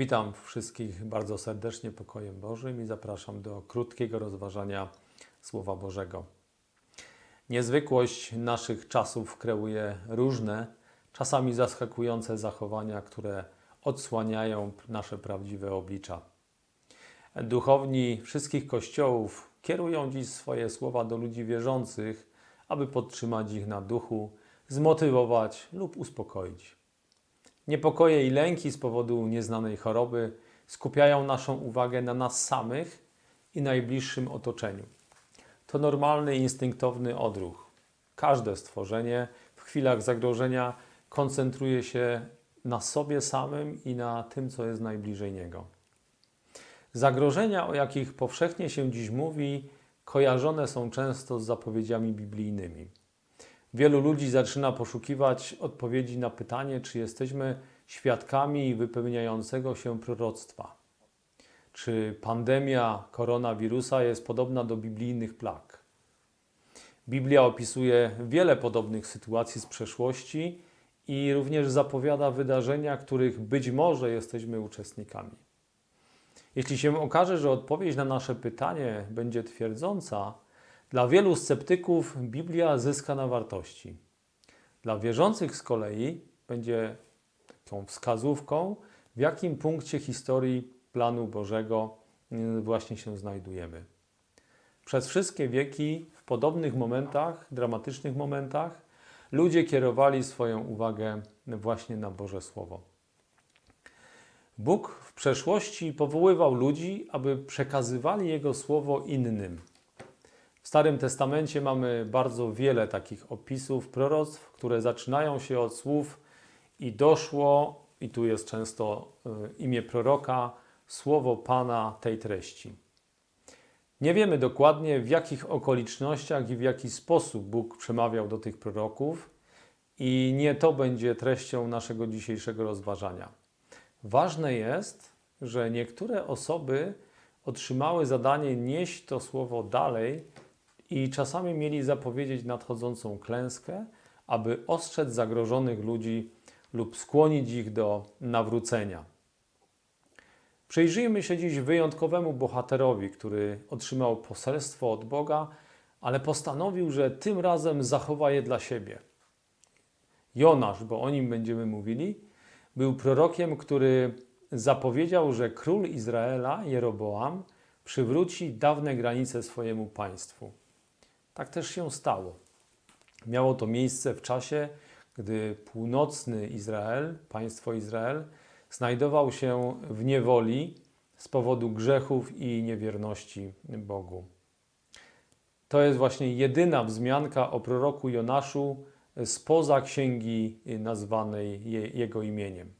Witam wszystkich bardzo serdecznie pokojem Bożym i zapraszam do krótkiego rozważania Słowa Bożego. Niezwykłość naszych czasów kreuje różne, czasami zaskakujące zachowania, które odsłaniają nasze prawdziwe oblicza. Duchowni wszystkich kościołów kierują dziś swoje słowa do ludzi wierzących, aby podtrzymać ich na duchu, zmotywować lub uspokoić. Niepokoje i lęki z powodu nieznanej choroby skupiają naszą uwagę na nas samych i najbliższym otoczeniu. To normalny, instynktowny odruch. Każde stworzenie w chwilach zagrożenia koncentruje się na sobie samym i na tym, co jest najbliżej niego. Zagrożenia, o jakich powszechnie się dziś mówi, kojarzone są często z zapowiedziami biblijnymi. Wielu ludzi zaczyna poszukiwać odpowiedzi na pytanie, czy jesteśmy świadkami wypełniającego się proroctwa. Czy pandemia koronawirusa jest podobna do biblijnych plag? Biblia opisuje wiele podobnych sytuacji z przeszłości i również zapowiada wydarzenia, których być może jesteśmy uczestnikami. Jeśli się okaże, że odpowiedź na nasze pytanie będzie twierdząca, dla wielu sceptyków Biblia zyska na wartości. Dla wierzących z kolei będzie taką wskazówką, w jakim punkcie historii planu Bożego y, właśnie się znajdujemy. Przez wszystkie wieki, w podobnych momentach, dramatycznych momentach, ludzie kierowali swoją uwagę właśnie na Boże Słowo. Bóg w przeszłości powoływał ludzi, aby przekazywali Jego Słowo innym. Starym Testamencie mamy bardzo wiele takich opisów proroctw, które zaczynają się od słów i doszło, i tu jest często y, imię proroka, słowo Pana tej treści. Nie wiemy dokładnie, w jakich okolicznościach i w jaki sposób Bóg przemawiał do tych proroków, i nie to będzie treścią naszego dzisiejszego rozważania. Ważne jest, że niektóre osoby otrzymały zadanie nieść to słowo dalej i czasami mieli zapowiedzieć nadchodzącą klęskę, aby ostrzec zagrożonych ludzi lub skłonić ich do nawrócenia. Przyjrzyjmy się dziś wyjątkowemu bohaterowi, który otrzymał poselstwo od Boga, ale postanowił, że tym razem zachowa je dla siebie. Jonasz, bo o nim będziemy mówili, był prorokiem, który zapowiedział, że król Izraela, Jeroboam, przywróci dawne granice swojemu państwu. Tak też się stało. Miało to miejsce w czasie, gdy północny Izrael, państwo Izrael, znajdował się w niewoli z powodu grzechów i niewierności Bogu. To jest właśnie jedyna wzmianka o proroku Jonaszu spoza księgi nazwanej jego imieniem.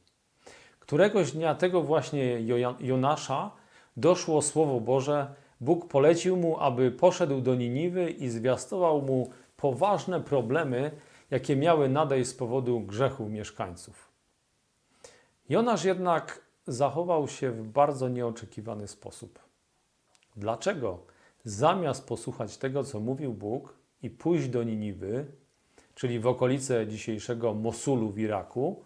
Któregoś dnia tego właśnie Jonasza doszło słowo Boże, Bóg polecił mu, aby poszedł do Niniwy i zwiastował mu poważne problemy, jakie miały nadejść z powodu grzechów mieszkańców. Jonasz jednak zachował się w bardzo nieoczekiwany sposób. Dlaczego? Zamiast posłuchać tego, co mówił Bóg i pójść do Niniwy, czyli w okolice dzisiejszego Mosulu w Iraku,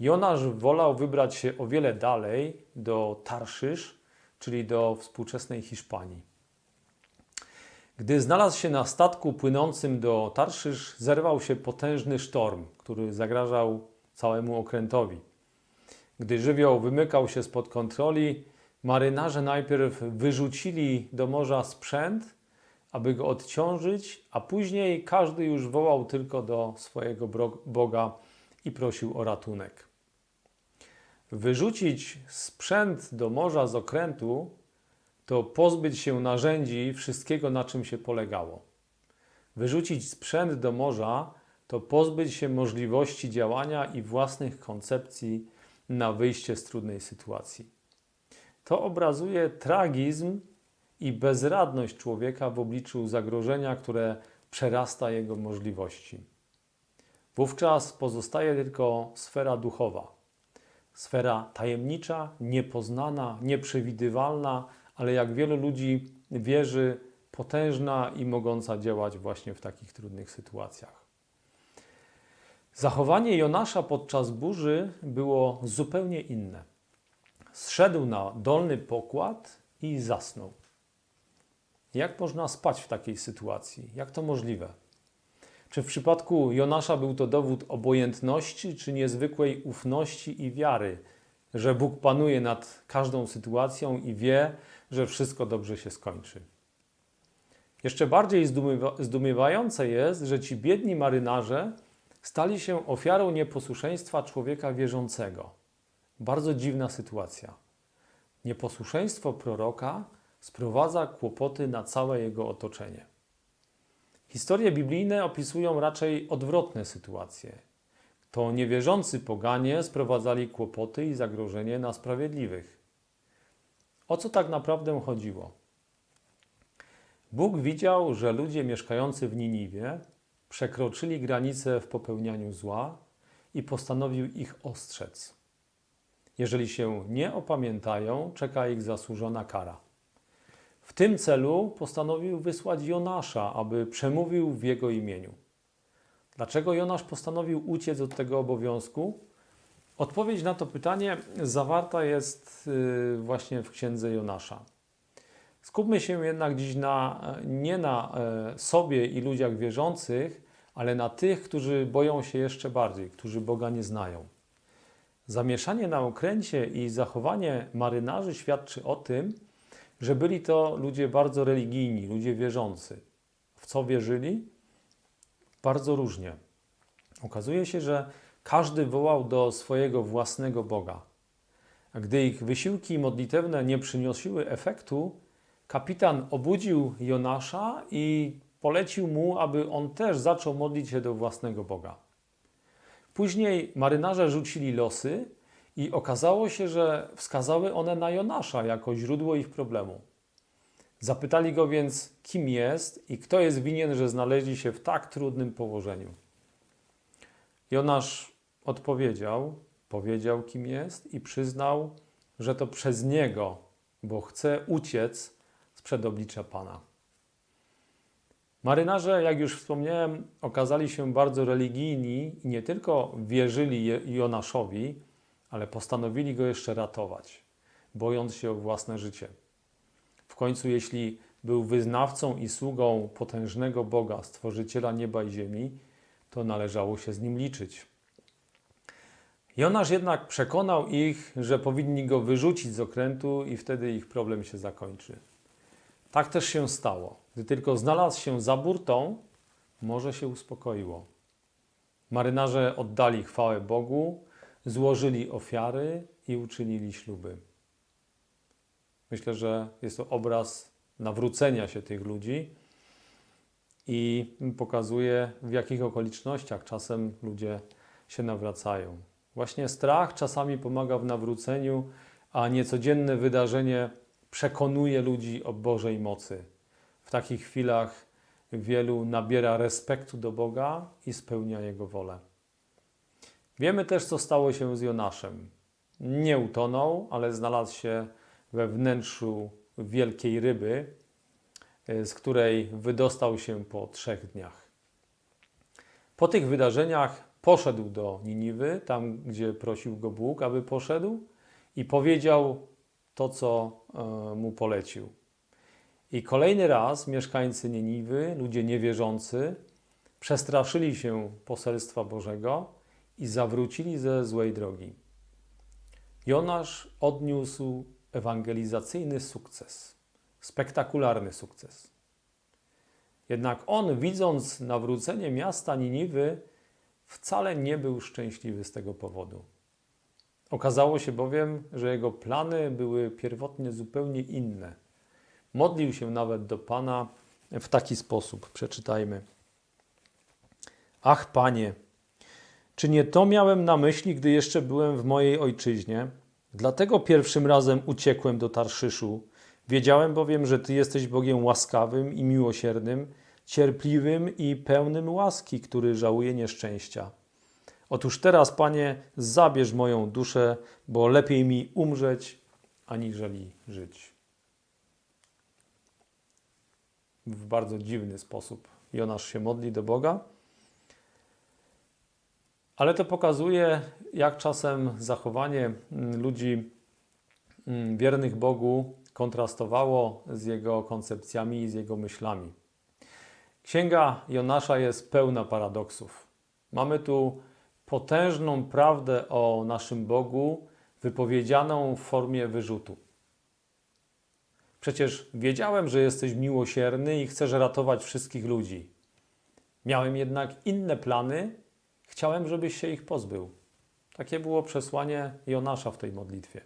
Jonasz wolał wybrać się o wiele dalej do Tarszysz, czyli do współczesnej Hiszpanii. Gdy znalazł się na statku płynącym do Tarszysz, zerwał się potężny sztorm, który zagrażał całemu okrętowi. Gdy żywioł wymykał się spod kontroli, marynarze najpierw wyrzucili do morza sprzęt, aby go odciążyć, a później każdy już wołał tylko do swojego Boga i prosił o ratunek. Wyrzucić sprzęt do morza z okrętu to pozbyć się narzędzi wszystkiego, na czym się polegało. Wyrzucić sprzęt do morza to pozbyć się możliwości działania i własnych koncepcji na wyjście z trudnej sytuacji. To obrazuje tragizm i bezradność człowieka w obliczu zagrożenia, które przerasta jego możliwości. Wówczas pozostaje tylko sfera duchowa, sfera tajemnicza, niepoznana, nieprzewidywalna, ale jak wielu ludzi wierzy, potężna i mogąca działać właśnie w takich trudnych sytuacjach. Zachowanie Jonasza podczas burzy było zupełnie inne. zszedł na dolny pokład i zasnął. Jak można spać w takiej sytuacji? Jak to możliwe? Czy w przypadku Jonasza był to dowód obojętności, czy niezwykłej ufności i wiary, że Bóg panuje nad każdą sytuacją i wie, że wszystko dobrze się skończy? Jeszcze bardziej zdumiewa- zdumiewające jest, że ci biedni marynarze stali się ofiarą nieposłuszeństwa człowieka wierzącego. Bardzo dziwna sytuacja. Nieposłuszeństwo proroka sprowadza kłopoty na całe jego otoczenie. Historie biblijne opisują raczej odwrotne sytuacje. To niewierzący poganie sprowadzali kłopoty i zagrożenie na sprawiedliwych. O co tak naprawdę chodziło? Bóg widział, że ludzie mieszkający w Niniwie przekroczyli granice w popełnianiu zła i postanowił ich ostrzec. Jeżeli się nie opamiętają, czeka ich zasłużona kara. W tym celu postanowił wysłać Jonasza, aby przemówił w jego imieniu. Dlaczego Jonasz postanowił uciec od tego obowiązku? Odpowiedź na to pytanie zawarta jest y, właśnie w księdze Jonasza. Skupmy się jednak dziś na, nie na e, sobie i ludziach wierzących, ale na tych, którzy boją się jeszcze bardziej, którzy Boga nie znają. Zamieszanie na okręcie i zachowanie marynarzy świadczy o tym, że byli to ludzie bardzo religijni, ludzie wierzący. W co wierzyli? Bardzo różnie. Okazuje się, że każdy wołał do swojego własnego Boga. A gdy ich wysiłki modlitewne nie przyniosły efektu, kapitan obudził Jonasza i polecił mu, aby on też zaczął modlić się do własnego Boga. Później marynarze rzucili losy i okazało się, że wskazały one na Jonasza jako źródło ich problemu. Zapytali go więc, kim jest i kto jest winien, że znaleźli się w tak trudnym położeniu. Jonasz odpowiedział, powiedział, kim jest i przyznał, że to przez niego, bo chce uciec sprzed oblicza Pana. Marynarze, jak już wspomniałem, okazali się bardzo religijni i nie tylko wierzyli Jonaszowi, ale postanowili go jeszcze ratować, bojąc się o własne życie. W końcu, jeśli był wyznawcą i sługą potężnego Boga, stworzyciela nieba i ziemi, to należało się z nim liczyć. Jonasz jednak przekonał ich, że powinni go wyrzucić z okrętu i wtedy ich problem się zakończy. Tak też się stało. Gdy tylko znalazł się za burtą, morze się uspokoiło. Marynarze oddali chwałę Bogu, złożyli ofiary i uczynili śluby. Myślę, że jest to obraz nawrócenia się tych ludzi i pokazuje, w jakich okolicznościach czasem ludzie się nawracają. Właśnie strach czasami pomaga w nawróceniu, a niecodzienne wydarzenie przekonuje ludzi o Bożej mocy. W takich chwilach wielu nabiera respektu do Boga i spełnia Jego wolę. Wiemy też, co stało się z Jonaszem. Nie utonął, ale znalazł się we wnętrzu wielkiej ryby, y, z której wydostał się po trzech dniach. Po tych wydarzeniach poszedł do Niniwy, tam gdzie prosił go Bóg, aby poszedł, i powiedział to, co e, mu polecił. I kolejny raz mieszkańcy Niniwy, ludzie niewierzący, przestraszyli się poselstwa Bożego i zawrócili ze złej drogi. Jonasz odniósł ewangelizacyjny sukces, spektakularny sukces. Jednak on, widząc nawrócenie miasta Niniwy, wcale nie był szczęśliwy z tego powodu. Okazało się bowiem, że jego plany były pierwotnie zupełnie inne. Modlił się nawet do Pana w taki sposób. Przeczytajmy. Ach, Panie, czy nie to miałem na myśli, gdy jeszcze byłem w mojej ojczyźnie? Dlatego pierwszym razem uciekłem do Tarszyszu. Wiedziałem bowiem, że Ty jesteś Bogiem łaskawym i miłosiernym, cierpliwym i pełnym łaski, który żałuje nieszczęścia. Otóż teraz, Panie, zabierz moją duszę, bo lepiej mi umrzeć, aniżeli żyć. W bardzo dziwny sposób Jonasz się modli do Boga. Ale to pokazuje, jak czasem zachowanie mm, ludzi mm, wiernych Bogu kontrastowało z jego koncepcjami i z jego myślami. Księga Jonasza jest pełna paradoksów. Mamy tu potężną prawdę o naszym Bogu, wypowiedzianą w formie wyrzutu. Przecież wiedziałem, że jesteś miłosierny i chcesz ratować wszystkich ludzi. Miałem jednak inne plany, chciałem, żebyś się ich pozbył. Takie było przesłanie Jonasza w tej modlitwie.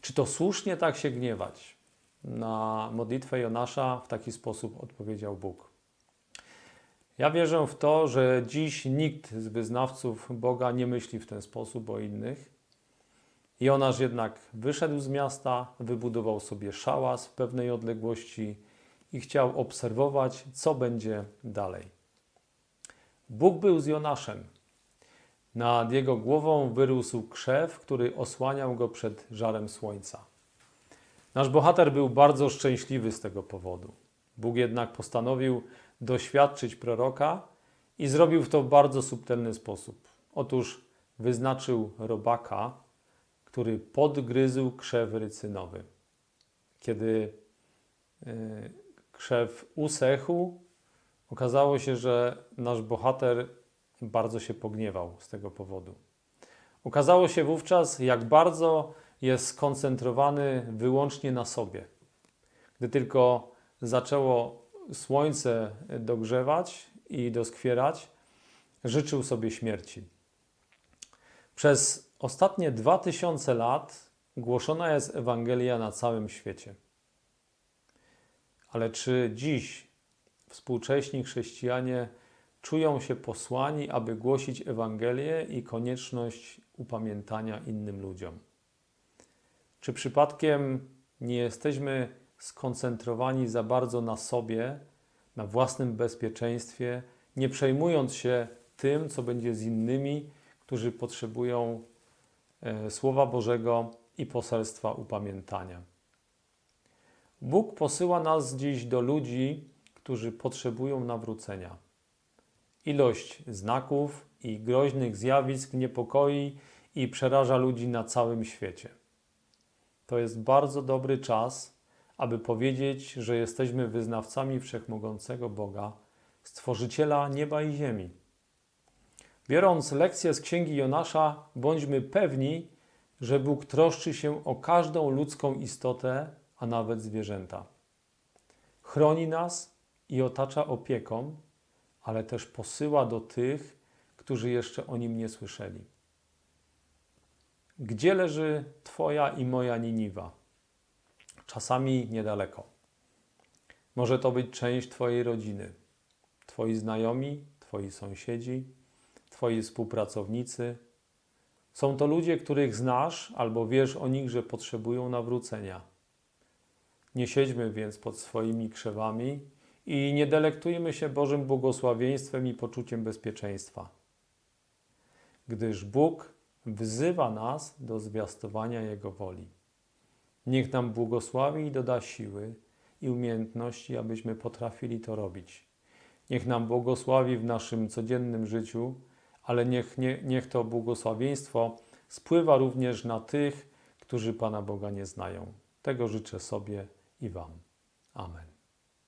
Czy to słusznie tak się gniewać? Na modlitwę Jonasza w taki sposób odpowiedział Bóg. Ja wierzę w to, że dziś nikt z wyznawców Boga nie myśli w ten sposób o innych. Jonasz jednak wyszedł z miasta, wybudował sobie szałas w pewnej odległości i chciał obserwować, co będzie dalej. Bóg był z Jonaszem. Nad jego głową wyrósł krzew, który osłaniał go przed żarem słońca. Nasz bohater był bardzo szczęśliwy z tego powodu. Bóg jednak postanowił doświadczyć proroka i zrobił to w bardzo subtelny sposób. Otóż wyznaczył robaka, który podgryzł krzew rycynowy. Kiedy y, krzew usechł, okazało się, że nasz bohater bardzo się pogniewał z tego powodu. Okazało się wówczas, jak bardzo jest skoncentrowany wyłącznie na sobie. Gdy tylko zaczęło słońce dogrzewać i doskwierać, życzył sobie śmierci. Przez ostatnie dwa tysiące lat głoszona jest Ewangelia na całym świecie. Ale czy dziś współcześni chrześcijanie czują się posłani, aby głosić Ewangelię i konieczność upamiętania innym ludziom? Czy przypadkiem nie jesteśmy skoncentrowani za bardzo na sobie, na własnym bezpieczeństwie, nie przejmując się tym, co będzie z innymi, którzy potrzebują e, Słowa Bożego i poselstwa upamiętania? Bóg posyła nas dziś do ludzi, którzy potrzebują nawrócenia. Ilość znaków i groźnych zjawisk niepokoi i przeraża ludzi na całym świecie. To jest bardzo dobry czas, aby powiedzieć, że jesteśmy wyznawcami wszechmogącego Boga, stworzyciela nieba i ziemi. Biorąc lekcję z księgi Jonasza, bądźmy pewni, że Bóg troszczy się o każdą ludzką istotę, a nawet zwierzęta. Chroni nas i otacza opieką, ale też posyła do tych, którzy jeszcze o nim nie słyszeli. Gdzie leży Twoja i moja Niniwa? Czasami niedaleko. Może to być część Twojej rodziny, Twoi znajomi, Twoi sąsiedzi, Twoi współpracownicy. Są to ludzie, których znasz albo wiesz o nich, że potrzebują nawrócenia. Nie siedźmy więc pod swoimi krzewami i nie delektujmy się Bożym błogosławieństwem i poczuciem bezpieczeństwa. Gdyż Bóg wzywa nas do zwiastowania Jego woli. Niech nam błogosławi i doda siły i umiejętności, abyśmy potrafili to robić. Niech nam błogosławi w naszym codziennym życiu, ale niech, nie, niech to błogosławieństwo spływa również na tych, którzy Pana Boga nie znają. Tego życzę sobie i Wam. Amen.